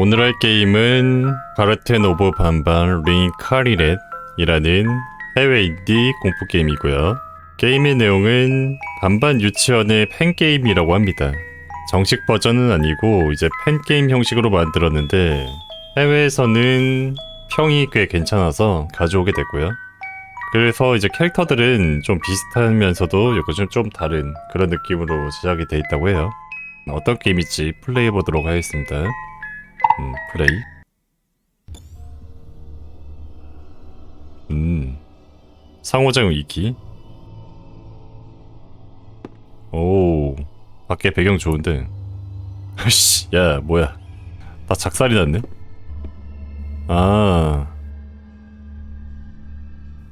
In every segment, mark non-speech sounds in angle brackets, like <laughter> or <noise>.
오늘 할 게임은 오브 반반 링카리렛이라는 해외 인디 공포 게임이고요. 게임의 내용은 반반 유치원의 팬게임이라고 합니다. 정식 버전은 아니고 이제 팬게임 형식으로 만들었는데 해외에서는 평이 꽤 괜찮아서 가져오게 됐고요. 그래서 이제 캐릭터들은 좀 비슷하면서도 요즘 좀 다른 그런 느낌으로 제작이 돼 있다고 해요. 어떤 게임일지 플레이해 보도록 하겠습니다. 음, 플레이. 음, 상호작용 2키. 오, 밖에 배경 좋은데. <laughs> 씨, 야, 뭐야. 다 작살이 났네? 아,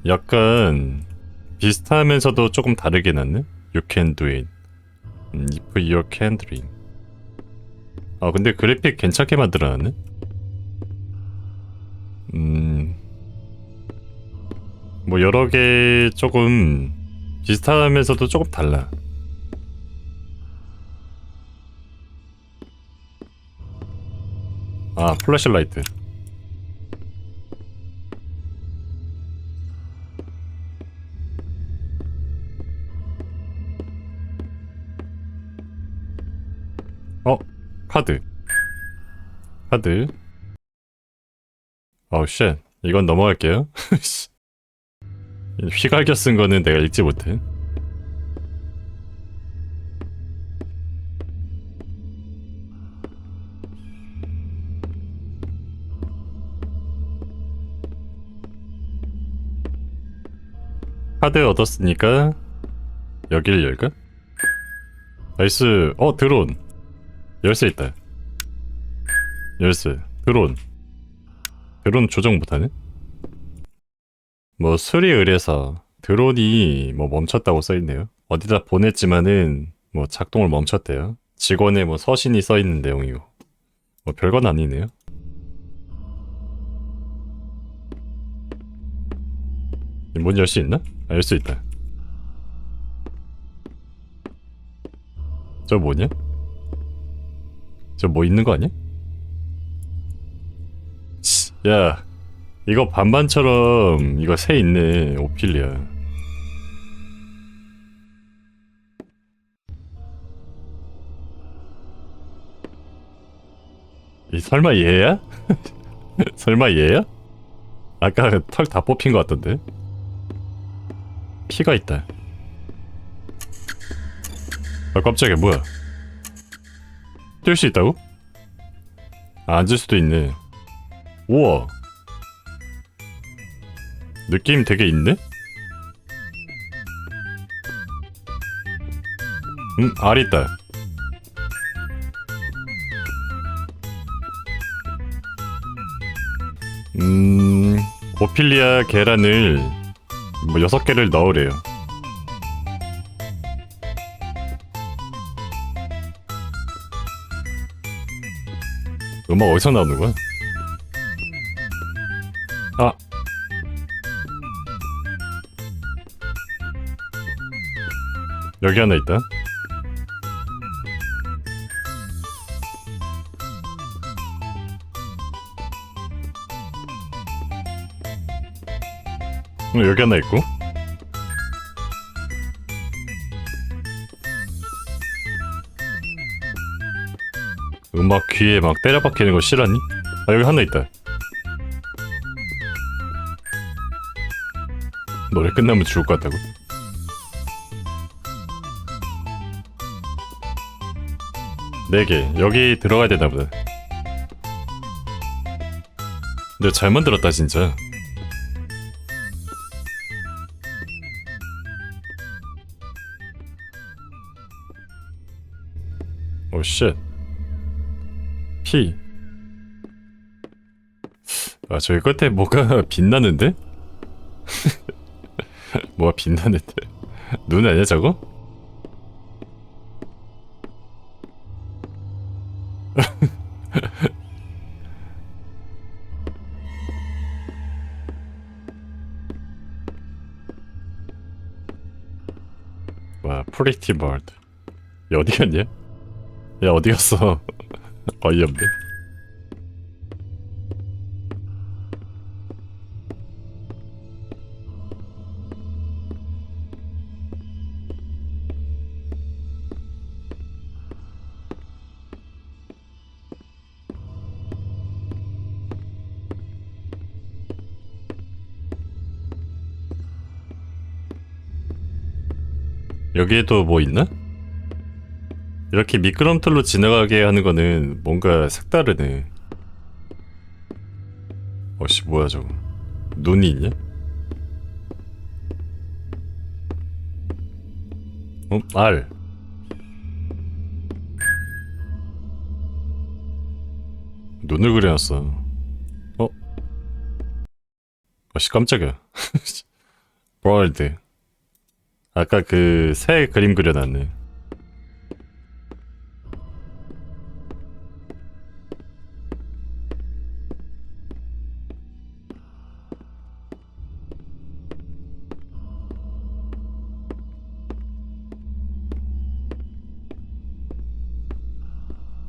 약간 비슷하면서도 조금 다르게 났네? You can do it. 음, if you can dream. 아 근데 그래픽 괜찮게 만들어놨네? 음... 뭐 여러 개 조금 비슷하면서도 조금 달라. 아 플래시 라이트 카드. 카드. 어우 쉣. 이건 넘어갈게요. 씨. <laughs> 휘갈겨 쓴 거는 내가 읽지 못해. 카드 얻었으니까 여기를 열까? 나이스. 어 드론 열쇠 있다. 열쇠. 드론. 드론 조정 못하네? 뭐 수리 의뢰서 드론이 뭐 멈췄다고 써있네요. 어디다 보냈지만은 뭐 작동을 멈췄대요. 직원의 뭐 서신이 써있는 내용이고. 뭐 별건 아니네요. 문 열 수 있나? 아, 열 수 있다. 저 뭐냐? 저 뭐 있는 거 아니야? 치, 야, 이거 반반처럼 이거 새 있네, 오피리아. 이 설마 얘야? <laughs> 설마 얘야? 아까 털 다 뽑힌 것 같던데. 피가 있다. 아 깜짝이야 뭐야? 뛸 수 있다고? 아, 앉을 수도 있네. 우와. 느낌 되게 있네? 음, 알 있다. 음, 오피리아 계란을 뭐 여섯 개를 넣으래요. 음악 어디서 나오는 거야? 아. 여기 하나 있다. 어, 여기 하나 있고. 음악 귀에 막 때려박히는 거 싫어하니? 아 여기 하나 있다. 노래 끝나면 죽을 것 같다고. 네 개. 여기 들어가야 되나 보다. 근데 잘 만들었다 진짜. 오 쉣. 피. 아 저기 끝에 뭐가 <laughs> 빛나는데? <laughs> 뭐가 빛나는데? 눈 아니야 저거? <laughs> 와 프리티 버드 야 어디 갔냐? 야 어디 갔어? 어이없네. 여기에도 뭐 있나? 이렇게 미끄럼틀로 지나가게 하는 거는 뭔가 색다르네. 어씨 뭐야 저거? 눈이 있냐? 어? 알. 눈을 그려놨어. 어? 어씨 깜짝이야. <laughs> 월드. 아까 그 새 그림 그려놨네.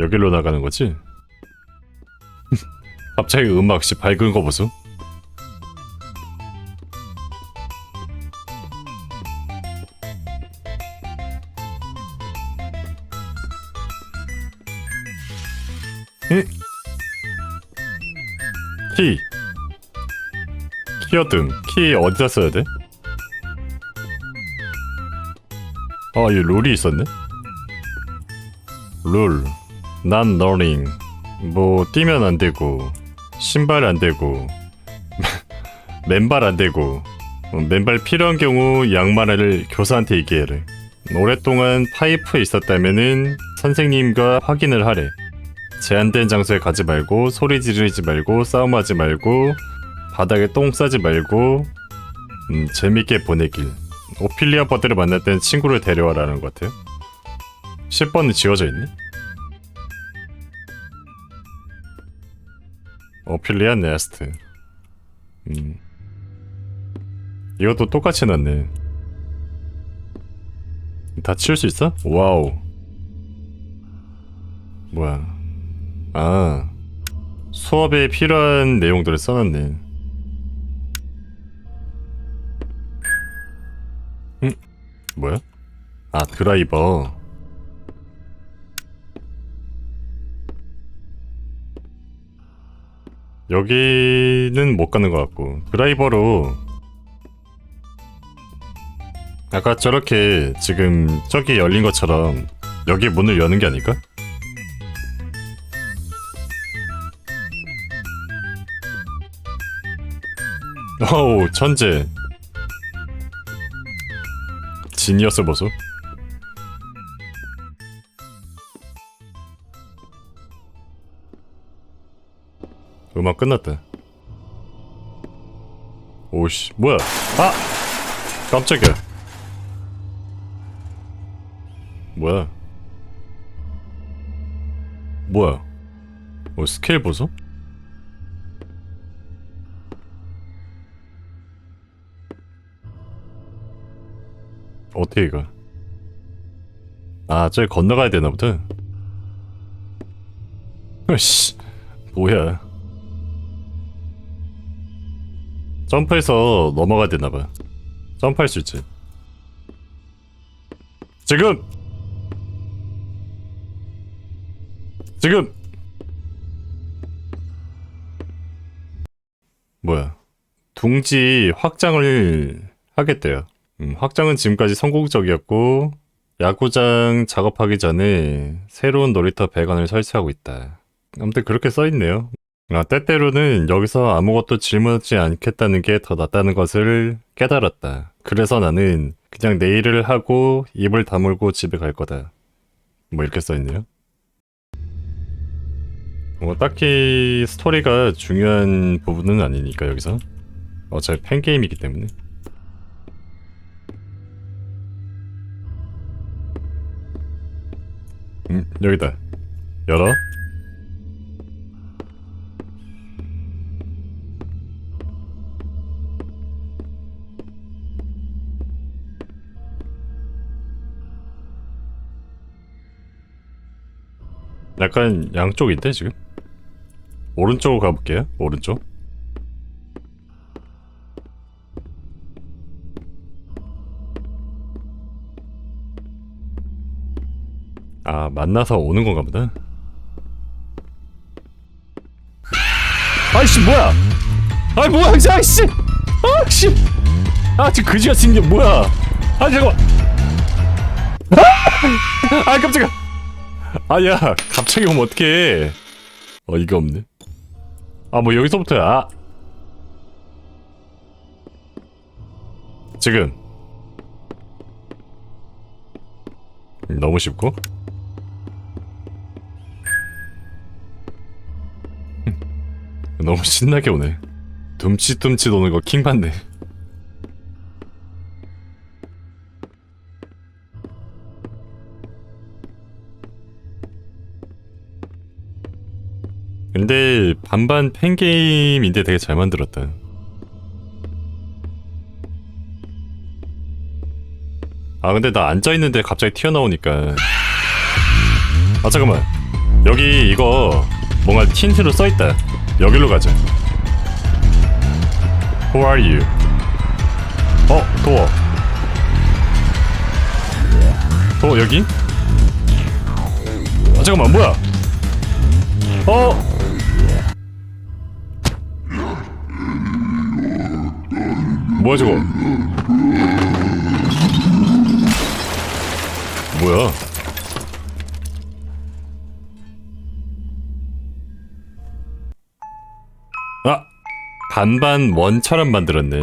여기로 나가는 거지? <laughs> 갑자기 음악 씨 밝은 거 보소. 응? 키 키어등 키 어디다 써야 돼? 아, 이 룰이 있었네? 룰. 난 러닝. 뭐, 뛰면 안 되고, 신발 안 되고, <laughs> 맨발 안 되고, 어, 맨발 필요한 경우 양말을 교사한테 얘기해래. 오랫동안 파이프에 있었다면은 선생님과 확인을 하래. 제한된 장소에 가지 말고, 소리 지르지 말고, 싸움하지 말고, 바닥에 똥 싸지 말고, 음, 재밌게 보내길. 오피리아 버드를 땐 친구를 데려와라는 것 같아요. 10번은 지워져 있네? 오피리아 네스트. 음. 이것도 똑같이 놨네. 다 치울 수 있어? 와우. 뭐야. 아. 수업에 필요한 내용들을 써놨네. 응? 뭐야? 아, 드라이버. 여기는 못 가는 것 같고 드라이버로 아까 저렇게 지금 저기 열린 것처럼 여기 문을 여는 게 아닐까? 어우 천재 지니어스 보소 음악 끝났다. 오씨, 뭐야? 아! 깜짝이야. 뭐야? 뭐야? 뭐 스케일 보소? 어떻게 가? 아, 저기 건너가야 되나 보다. 씨, 뭐야? 점프해서 넘어가야 되나봐. 점프할 수 있지. 지금! 지금! 뭐야. 둥지 확장을 하겠대요. 음, 확장은 지금까지 성공적이었고, 야구장 작업하기 전에 새로운 놀이터 배관을 설치하고 있다. 아무튼 그렇게 써있네요. 아, 때때로는 여기서 아무것도 질문하지 않겠다는 게 더 낫다는 것을 깨달았다. 그래서 나는 그냥 내 일을 하고 입을 다물고 집에 갈 거다. 뭐 이렇게 써있네요. 뭐 딱히 스토리가 중요한 부분은 아니니까 여기서 어차피 팬게임이기 때문에 음 여기다 열어 약간 양쪽인데 지금? 오른쪽으로 가볼게요. 오른쪽. 아 만나서 오는 건가 보다. 아이씨 뭐야? 아이 뭐야 아이씨! 아이씨! 아 지금 그지 같은 게 뭐야? 아 잠깐. 아 깜짝이야 아야 갑자기 오면 어떡해? 어이가 없네. 아 뭐 여기서부터야. 아. 지금. 너무 쉽고? <laughs> 너무 신나게 오네. 둠칫둠칫 오는 거 킹받네 근데 반반 팬게임인데 되게 잘 만들었다. 아 근데 나 앉아있는데 갑자기 튀어나오니까. 아 잠깐만. 여기 이거 뭔가 틴트로 써있다. 여기로 가자. Who are you? 어 도어. 도어 여기? 아 잠깐만 뭐야? 어? 뭐야 저거? 뭐야? 아 반반 원처럼 만들었네.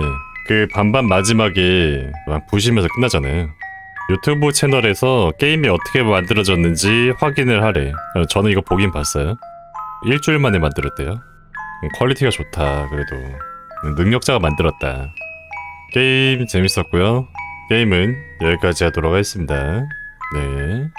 그 반반 마지막에 막 부시면서 끝나잖아요. 유튜브 채널에서 게임이 어떻게 만들어졌는지 확인을 하래. 어, 저는 이거 보긴 봤어요. 일주일 만에 만들었대요. 음, 퀄리티가 좋다 그래도. 능력자가 만들었다 게임 재밌었고요. 게임은 여기까지 하도록 하겠습니다. 네